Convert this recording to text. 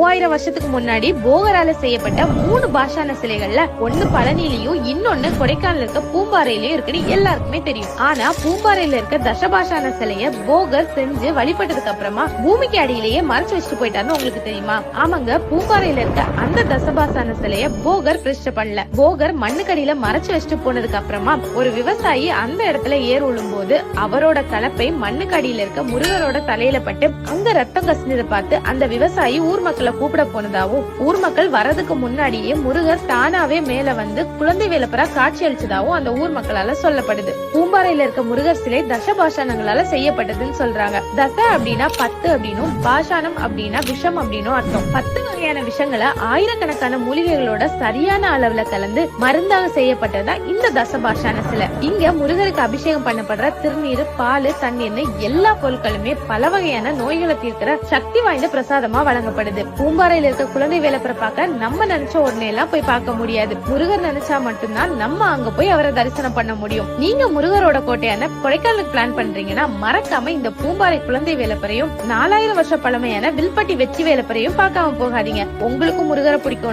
மூவாயிரம் வருஷத்துக்கு முன்னாடி போகரால செய்யப்பட்ட மூணு பாஷான சிலைகள்ல ஒன்னு பழனிலையும் இன்னொன்னு கொடைக்கானல் இருக்க பூம்பாறையிலயும் இருக்குன்னு எல்லாருக்குமே தெரியும். ஆனா பூம்பாறையில இருக்க தசபாஷான சிலைய போகர் செஞ்சு வழிபட்டதுக்கு அப்புறமா பூமிக்கு அடியிலேயே மறைச்சு வச்சுட்டு போயிட்டாருன்னு உங்களுக்கு தெரியுமா? ஆமாங்க பூம்பாறையில இருக்க அந்த தசபாசான சிலைய போகர் பிரதிஷ்டை பண்ணல. போகர் மண்ணுக்கடியில மறைச்சு வச்சுட்டு போனதுக்கு அப்புறமா ஒரு விவசாயி அந்த இடத்துல ஏர் உழும் போது அவரோட கலப்பை மண்ணுக்கு அடியில இருக்க முருகரோட தலையில பட்டு அங்க ரத்தம் கசிஞ்சதை பார்த்து அந்த விவசாயி ஊர் மக்களை கூப்பிட போனதாவும் ஊர் மக்கள் வரதுக்கு முன்னாடியே முருகர் தானாவே மேல வந்து குழந்தை வேலப்பரா காட்சி அளிச்சதாவும் அந்த ஊர் மக்களால சொல்லப்படுது. பூம்பாறையில இருக்க முருகர் சிலை தசபாஷானங்களால செய்யப்பட்டதுன்னு சொல்றாங்க. தச அப்படின்னா பத்து அப்படின்னும் பாஷானம் அப்படின்னா விஷம் அப்படின்னும் அர்த்தம். பத்து வகையான விஷங்களை ஆயிரக்கணக்கான மூலிகைகளோட சரியான அளவுல கலந்து மருந்தாக செய்யப்பட்டதா இந்த தசபாஷான சிலை. இங்க முருகருக்கு அபிஷேகம் பண்ணப்படுற திருநீர் பால் தண்ணீர்னு எல்லா பொருட்களுமே பல வகையான நோய்களை தீர்க்கிற சக்தி வாய்ந்த பிரசாதமா வழங்கப்படுது. பூம்பாறையில இருக்க குழந்தை வேலப்பரை பார்க்க நம்ம நினைச்ச உடனே எல்லாம் போய் பார்க்க முடியாது. முருகர் நினைச்சா மட்டும்தான் நம்ம அங்க போய் அவரை தரிசனம் பண்ண முடியும். நீங்க முருகரோட கோட்டையான கொடைக்கானலுக்கு பிளான் பண்றீங்கன்னா மறக்காம இந்த பூம்பாறை குழந்தை வேலைப்பறையும் நாலாயிரம் வருஷ பழமையான வில்பட்டி வெற்றி வேலைப்பறையும் பார்க்காம போகாதீங்க. உங்களுக்கும் முருகரை பிடிக்கும்.